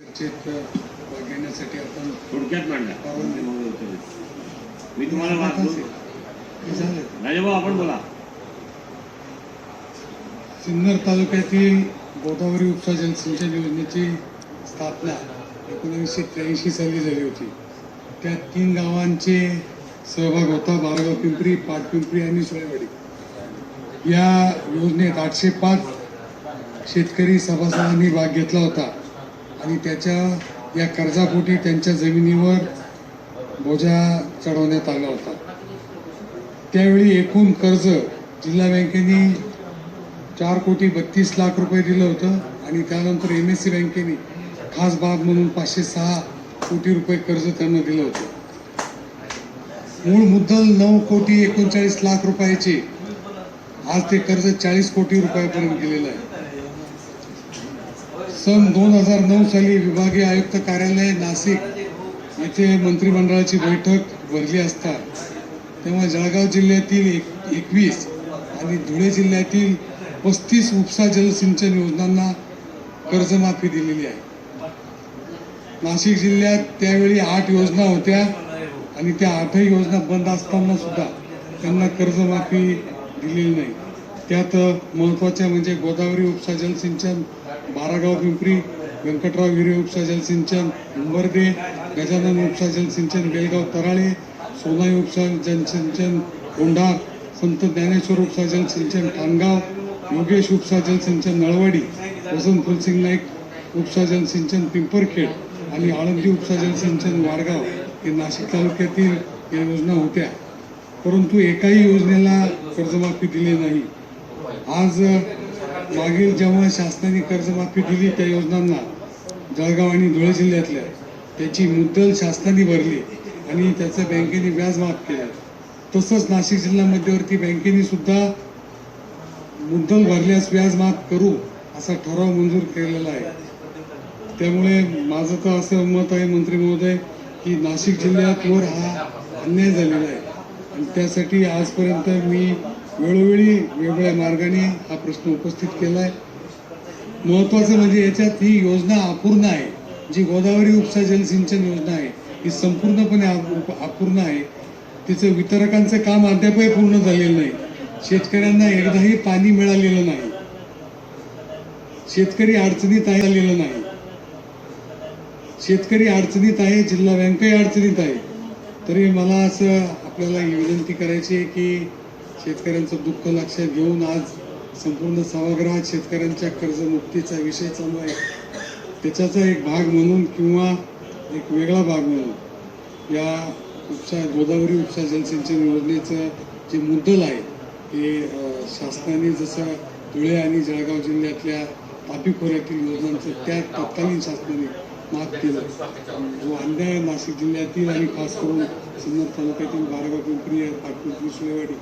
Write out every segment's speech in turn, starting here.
घेण्यासाठी आपण थोडक्यात मांडला मी तुम्हाला राजाभाऊ आपण बोला. सिन्नर तालुक्यातील गोदावरी उपसा जलसिंचन योजनेची स्थापना एकोणीसशे त्र्याऐंशी साली झाली होती. त्यात तीन गावांचे सहभाग होता बारागाव पिंपरी पाटपिंपरी आणि सुळेवाडी. या योजनेत आठशे पाच शेतकरी सभासदांनी भाग घेतला होता. आणि त्याच्या या कर्जापोटी त्यांच्या जमिनीवर बोजा चढवण्यात आला होता. त्यावेळी एकूण कर्ज जिल्हा बँकेने चार कोटी बत्तीस लाख रुपये दिलं होतं आणि त्यानंतर एम एस सी बँकेने खास बाब म्हणून पाचशे सहा कोटी रुपये कर्ज त्यांना दिलं होतं. मूळ मुद्दल नऊ कोटी एकोणचाळीस लाख रुपयाचे. आज ते कर्ज चाळीस कोटी रुपयापर्यंत गेलेलं आहे. सन दोन हजार नऊ साली विभागीय आयुक्त कार्यालय नाशिक येथे मंत्रिमंडळाची बैठक भरली असता तेव्हा जळगाव जिल्ह्यातील एक एकवीस आणि धुळे जिल्ह्यातील पस्तीस उपसा जलसिंचन योजनांना कर्जमाफी दिलेली आहे. नाशिक जिल्ह्यात त्यावेळी आठ योजना होत्या आणि त्या आठही योजना बंद असताना सुद्धा त्यांना कर्जमाफी दिलेली नाही. त्यात महत्त्वाच्या म्हणजे गोदावरी उपसा जलसिंचन बारागाव पिंपरी व्यंकटराव हिरे उपसा जलसिंचन उंबर्दे गजानन उपसा जलसिंचन बेळगाव तराळे सोनाई उपसा जलसिंचन कोंढार संत ज्ञानेश्वर उपसा जलसिंचन ठाणगाव योगेश उपसा जलसिंचन नळवाडी वसंत फुलसिंग नाईक उपसा जलसिंचन पिंपरखेड आणि आळंदी उपसा जलसिंचन वाडगाव हे नाशिक तालुक्यातील या योजना होत्या. परंतु एकाही योजनेला कर्जमाफी दिली नाही. आज मागील जेव्हा शासनाने कर्जमाफी दिली त्या योजनांना जळगाव आणि धुळे जिल्ह्यातल्या त्याची मुद्दल शासनाने भरली आणि त्याचं बँकेने व्याज माफ केलं. तसंच नाशिक जिल्हा मध्यवर्ती बँकेने सुद्धा मुद्दल भरल्यास व्याज माफ करू असा ठराव मंजूर केलेला आहे. त्यामुळे माझं तर असं मत आहे मंत्री महोदय की नाशिक जिल्ह्यात वर हा अन्याय झालेला आहे. आणि त्यासाठी आजपर्यंत मी वेळोवेळी वेगवेगळ्या मार्गाने हा प्रश्न उपस्थित केला आहे महत्त्वाचं म्हणजे याच्यात ही योजना अपूर्ण आहे. जी गोदावरी उपसा जलसिंचन योजना आहे ही संपूर्णपणे अपूर्ण आहे. तिचं वितरकांचं काम अद्यापही पूर्ण झालेलं नाही. शेतकऱ्यांना एकदाही पाणी मिळालेलं नाही. शेतकरी अडचणीत आहे आलेलं नाही. शेतकरी अडचणीत आहे जिल्हा बँकही अडचणीत आहे. तरी मला असं आपल्याला ही विनंती करायची आहे की शेतकऱ्यांचं दुःख लक्षात घेऊन आज संपूर्ण सभागृहात शेतकऱ्यांच्या कर्जमुक्तीचा विषय चालू आहे. त्याच्याचा एक भाग म्हणून किंवा एक वेगळा भाग म्हणून या उपसा गोदावरी उपसा जलसिंचन योजनेचं जे मुद्दल आहे हे शासनाने जसं धुळे आणि जळगाव जिल्ह्यातल्या तापी खोऱ्यातील योजनांचं त्या तत्कालीन शासनाने माफ केलं. जो अन्याय नाशिक जिल्ह्यातील आणि खास करून सिन्नर तालुक्यातील बारागाव पिंपरी पाटपिंपरी सुळेवाडी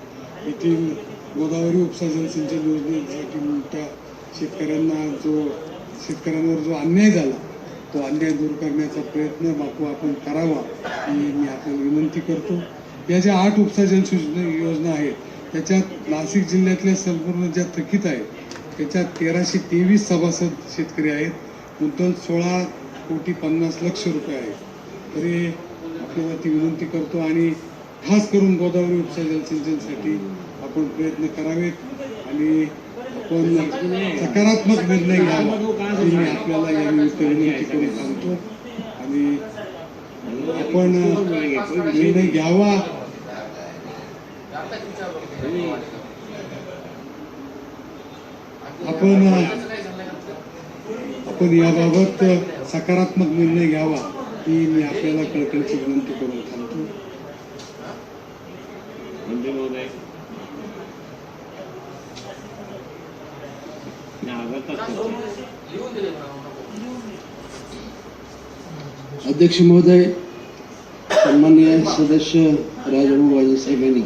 येथील गोदावरी उपसा जलसिंचन योजनेसाठी मोठ्या शेतकऱ्यांना जो शेतकऱ्यांवर जो अन्याय झाला तो अन्याय दूर करण्याचा प्रयत्न बापू आपण करावा ही मी आपल्याला विनंती करतो. या ज्या आठ उपसा जलसिंचन योजना आहेत त्याच्यात नाशिक जिल्ह्यातल्या संपूर्ण ज्या थकीत आहेत त्याच्यात तेराशे तेवीस सभासद शेतकरी आहेत. मुद्दल सोळा कोटी पन्नास लक्ष रुपये आहेत. तरी आपल्याला ती विनंती करतो आणि खास करून गोदावरी उपसा सिंचनसाठी आपण प्रयत्न करावेत आणि आपण सकारात्मक निर्णय घ्यावा मी आपल्याला या निमित्त विनंती करून सांगतो. आणि आपण निर्णय घ्यावा. आपण आपण याबाबत सकारात्मक निर्णय घ्यावा ही मी आपल्याला कळकळीची विनंती करून सांगतो. मंत्री महोदय अध्यक्ष महोदय सन्मान्य सदस्य राजभाऊ वाजेसाहेब यांनी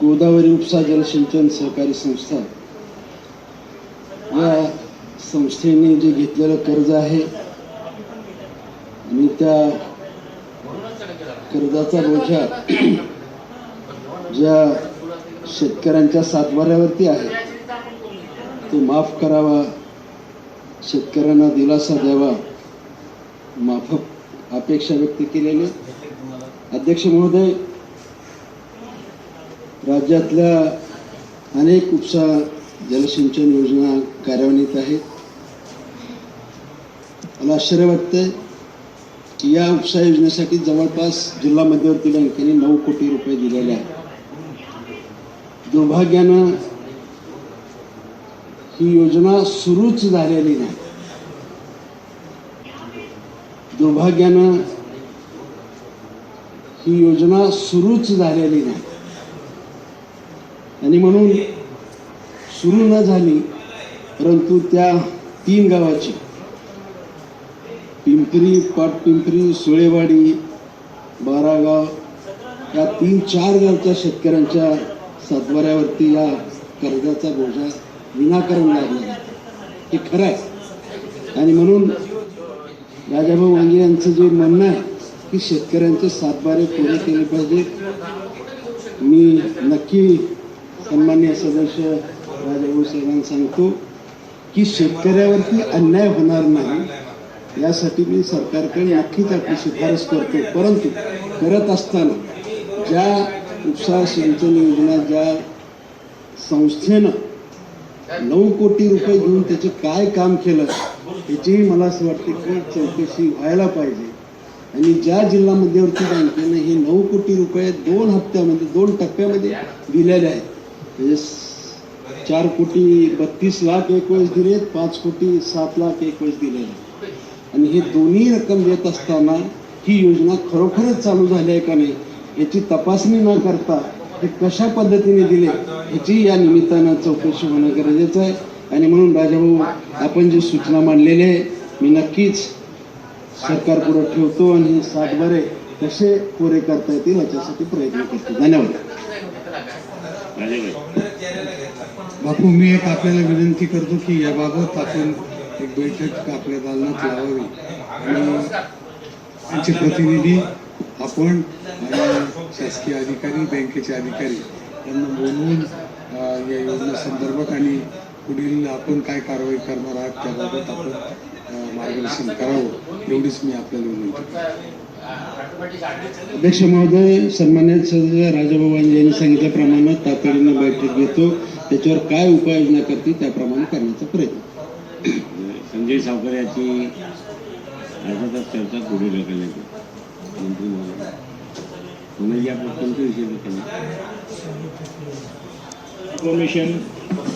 गोदावरी उपसा जलसिंचन सहकारी संस्था या संस्थेने जे घेतलेलं कर्ज आहे आणि त्या कर्जाचा बोजा ज्या शेतकऱ्यांच्या सातबाऱ्यावरती आहे तो माफ करावा शेतकऱ्यांना दिलासा द्यावा माफक अपेक्षा व्यक्त केलेली. अध्यक्ष महोदय राज्यातल्या अनेक उपसा जलसिंचन योजना कार्यान्वित आहेत. मला आश्चर्य वाटतंय या उपसा योजनेसाठी जवळपास जिल्हा मध्यवर्ती बँकेने नऊ कोटी रुपये दिलेले आहेत. दुर्भाग्यानं ही योजना सुरूच झालेली नाही. दुर्भाग्यानं ही योजना सुरूच झालेली नाही. आणि म्हणून सुरू न झाली परंतु त्या तीन गावाची पिंपरी पाटपिंपरी सुळेवाडी बारागाव या तीन चार गावच्या शेतकऱ्यांच्या सातबाऱ्यावरती या कर्जाचा बोजा विनाकारण लागला. हे खरं आहे. आणि म्हणून राजाभाऊ वांगे यांचं जे म्हणणं आहे की शेतकऱ्यांचे सातबारे पुरे केले पाहिजे मी नक्की सन्मान्य सदस्य राजाभाऊ साहेबांना सांगतो की शेतकऱ्यावरती अन्याय होणार नाही यासाठी मी सरकारकडे नक्कीच आपली शिफारस करतो. परंतु करत असताना ज्या उपसा सिंचन योजना ज्या संस्थेनं नऊ कोटी रुपये घेऊन त्याचे काय काम केलं याचीही मला असं वाटतं की चौकशी व्हायला पाहिजे. आणि ज्या जिल्हा मध्यवर्ती बँकेनं हे नऊ कोटी रुपये दोन हप्त्यामध्ये दोन टप्प्यामध्ये दिलेले आहेत म्हणजे चार कोटी बत्तीस लाख एकवीस दिलेत पाच कोटी सात लाख एकवीस दिलेले आहेत. आणि हे दोन्ही रक्कम देत असताना ही योजना खरोखरच चालू झाली आहे का नाही याची तपासणी न करता हे कशा पद्धतीने दिले ह्याची या निमित्तानं चौकशी होणं गरजेचं आहे. आणि म्हणून राजाभाऊ आपण जी सूचना मांडलेली आहे मी नक्कीच सरकारपुढे ठेवतो आणि हे सातबारे कसे पुरे करता येतील याच्यासाठी प्रयत्न करतो. धन्यवाद. बापू मी एक आपल्याला विनंती करतो की याबाबत आपण एक बैठक आपल्या दालनात लावावी. आणि त्यांचे प्रतिनिधी आपण शासकीय अधिकारी बँकेचे अधिकारी यांना बोलवून या योजना संदर्भात आणि पुढील आपण काय कारवाई करणार आहात त्याबाबत आपण मार्गदर्शन करावं एवढीच मी आपल्याला विनंती अध्यक्ष महोदय सन्मान्य सदस्य राजाभाऊ यांनी सांगितल्याप्रमाणे तातडीनं बैठक घेतो. त्याच्यावर काय उपाययोजना करते त्याप्रमाणे करण्याचा प्रयत्न. संजय सावकर याची तास चर्चा पुढे ढकलण्यात मंत्री महोदय होण्याची आपण कोणत्या विषय ढकलणार इन्फॉर्मेशन